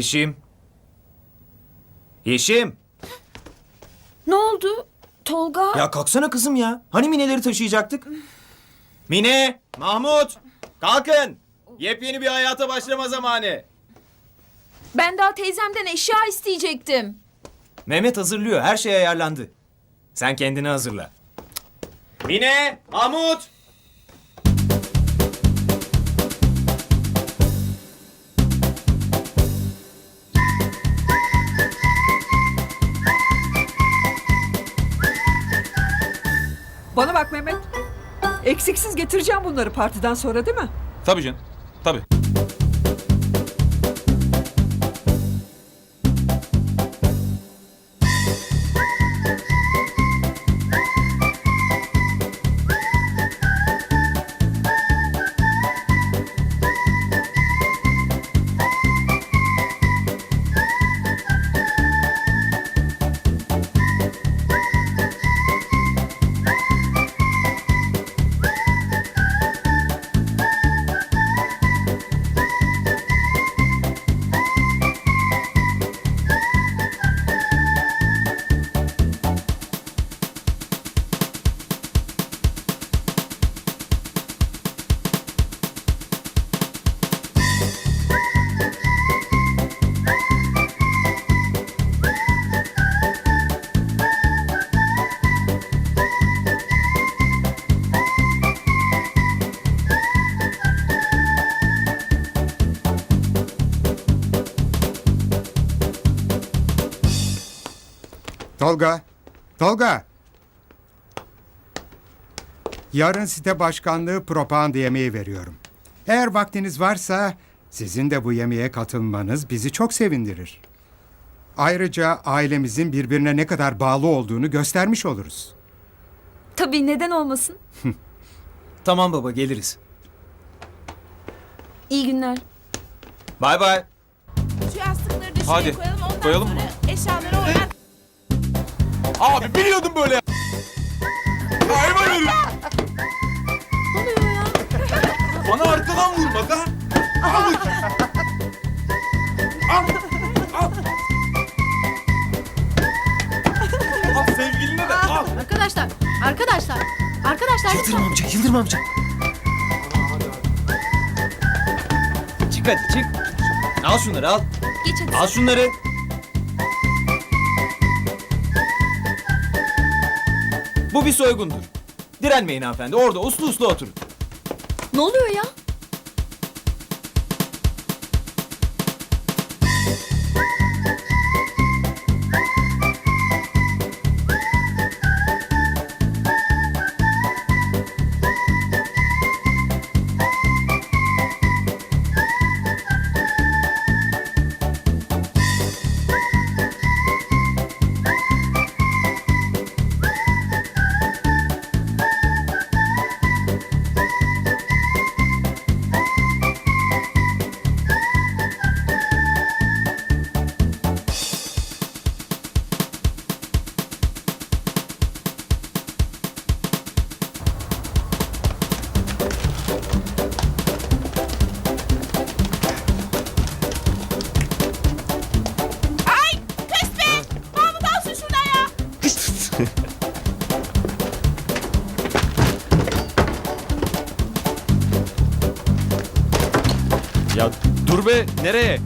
Yeşim. Yeşim. Ne oldu? Tolga? Ya kalksana kızım ya. Hani mineleri taşıyacaktık? Mine, Mahmut. Kalkın. Yepyeni bir hayata başlama zamanı. Ben daha teyzemden eşya isteyecektim. Mehmet hazırlıyor. Her şey ayarlandı. Sen kendini hazırla. Mine, Mahmut. Eksiksiz getireceğim bunları partiden sonra değil mi? Tabii canım. Tabii. Tolga, Tolga. Yarın site başkanlığı propaganda yemeği veriyorum. Eğer vaktiniz varsa sizin de bu yemeğe katılmanız bizi çok sevindirir. Ayrıca ailemizin birbirine ne kadar bağlı olduğunu göstermiş oluruz. Tabii neden olmasın? Tamam baba geliriz. İyi günler. Bay bay. Şu yastıkları dışarı Hadi, koyalım ondan koyalım sonra mı? eşyaları oraya Abi biliyordum böyle ya. Hayvan herif. Ne oluyor ya? Bana arkadan vurmak ha. Al bakayım. Al. Al. Al sevgiline de al. Arkadaşlar, arkadaşlar, arkadaşlar Yıldırım amca, Yıldırım amca. Çık hadi çık. Al şunları al. Geç hadi. Al şunları. Bu bir soygundur. Direnmeyin hanımefendi. Orada uslu uslu oturun. Ne oluyor ya? Dur be nereye?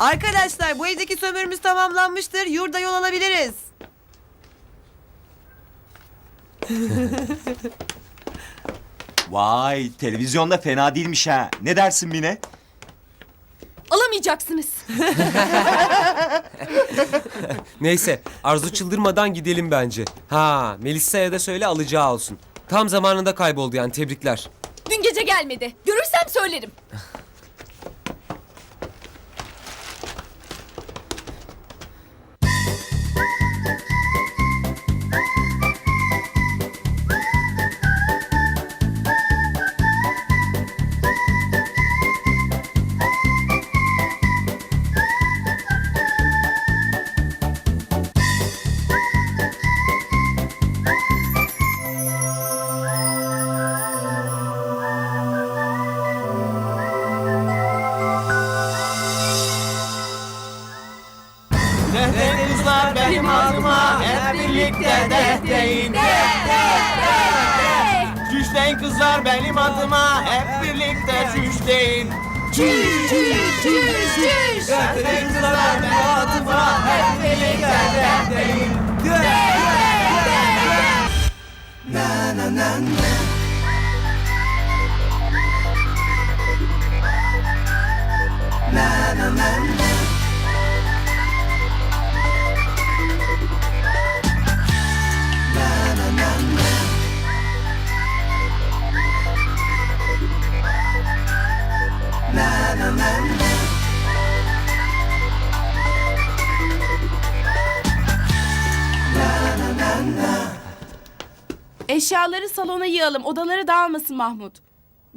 Arkadaşlar bu evdeki sömürümüz tamamlanmıştır. Yurda yol alabiliriz. Vay televizyonda fena değilmiş ha. Ne dersin Mine? Alamayacaksınız. Neyse Arzu çıldırmadan gidelim bence. Ha Melisa'ya da söyle alacağı olsun. Tam zamanında kayboldu yani tebrikler. Dün gece gelmedi. Görürsem söylerim. de de deyin de de de. Cüşleyin kızlar benim adıma hep birlikte cüşleyin Cüş cüş cüş cüş Cüşleyin kızlar benim adıma hep birlikte de deyin de de de. Na na na na. Eşyaları salona yığalım. Odaları dağılmasın Mahmut.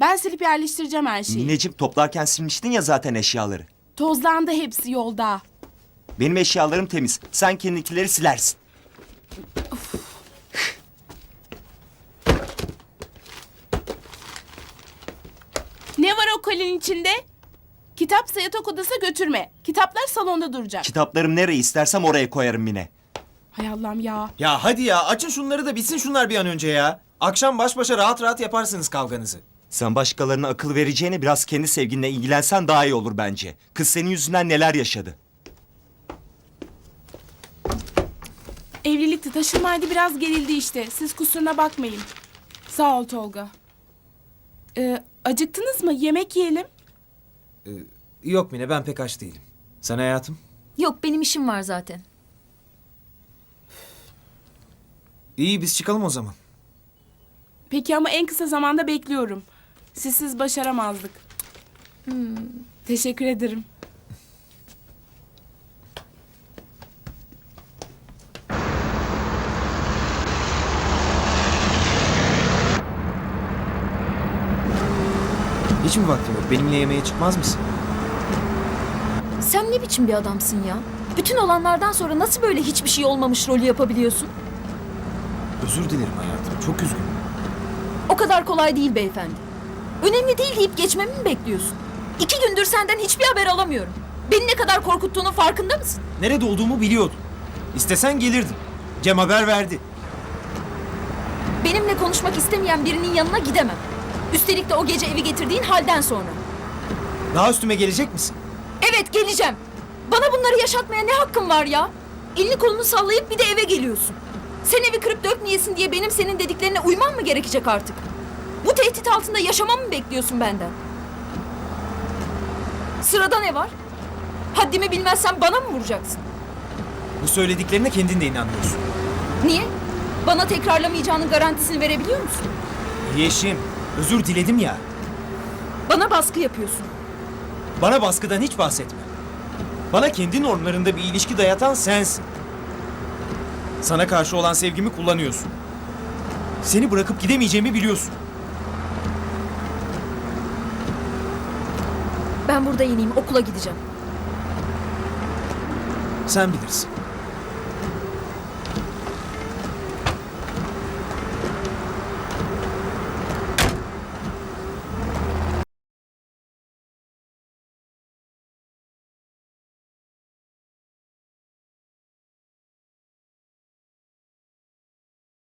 Ben silip yerleştireceğim her şeyi. Mineciğim toplarken silmiştin ya zaten eşyaları. Tozlandı hepsi yolda. Benim eşyalarım temiz. Sen kendikileri silersin. Ne var o kolinin içinde? Kitapsa yatak odasına götürme. Kitaplar salonda duracak. Kitaplarım nereye istersem oraya koyarım Mine. Hay Allah'ım ya. Ya hadi ya açın şunları da bitsin şunlar bir an önce ya. Akşam baş başa rahat rahat yaparsınız kavganızı. Sen başkalarına akıl vereceğine biraz kendi sevginle ilgilensen daha iyi olur bence. Kız senin yüzünden neler yaşadı. Evlilikte taşınmaydı biraz gerildi işte. Siz kusuruna bakmayın. Sağ ol Tolga. Ee, acıktınız mı? Yemek yiyelim. Yok Mine ben pek aç değilim. Sen hayatım? Yok benim işim var zaten. İyi biz çıkalım o zaman. Peki ama en kısa zamanda bekliyorum. Sizsiz başaramazdık. Teşekkür ederim. Hiç mi vaktin yok? Benimle yemeğe çıkmaz mısın? Sen ne biçim bir adamsın ya? Bütün olanlardan sonra nasıl böyle hiçbir şey olmamış rolü yapabiliyorsun? Özür dilerim hayatım. Çok üzgünüm. O kadar kolay değil beyefendi. Önemli değil deyip geçmemi mi bekliyorsun? İki gündür senden hiçbir haber alamıyorum. Beni ne kadar korkuttuğunun farkında mısın? Nerede olduğumu biliyordun. İstesen gelirdin. Cem haber verdi. Benimle konuşmak istemeyen birinin yanına gidemem. Üstelik de o gece evi getirdiğin halden sonra. Daha üstüme gelecek misin? Evet geleceğim. Bana bunları yaşatmaya ne hakkın var ya? Elini kolunu sallayıp bir de eve geliyorsun. Sen evi kırıp dökmeyesin diye benim senin dediklerine uymam mı gerekecek artık? Bu tehdit altında yaşamamı mı bekliyorsun benden? Sırada ne var? Haddimi bilmezsen bana mı vuracaksın? Bu söylediklerine kendin de inanmıyorsun. Niye? Bana tekrarlamayacağının garantisini verebiliyor musun? Yeşim, özür diledim ya. Bana baskı yapıyorsun. Bana baskıdan hiç bahsetme. Bana kendi normlarında bir ilişki dayatan sensin. Sana karşı olan sevgimi kullanıyorsun. Seni bırakıp gidemeyeceğimi biliyorsun. Ben burada ineyim okula gideceğim. Sen bilirsin.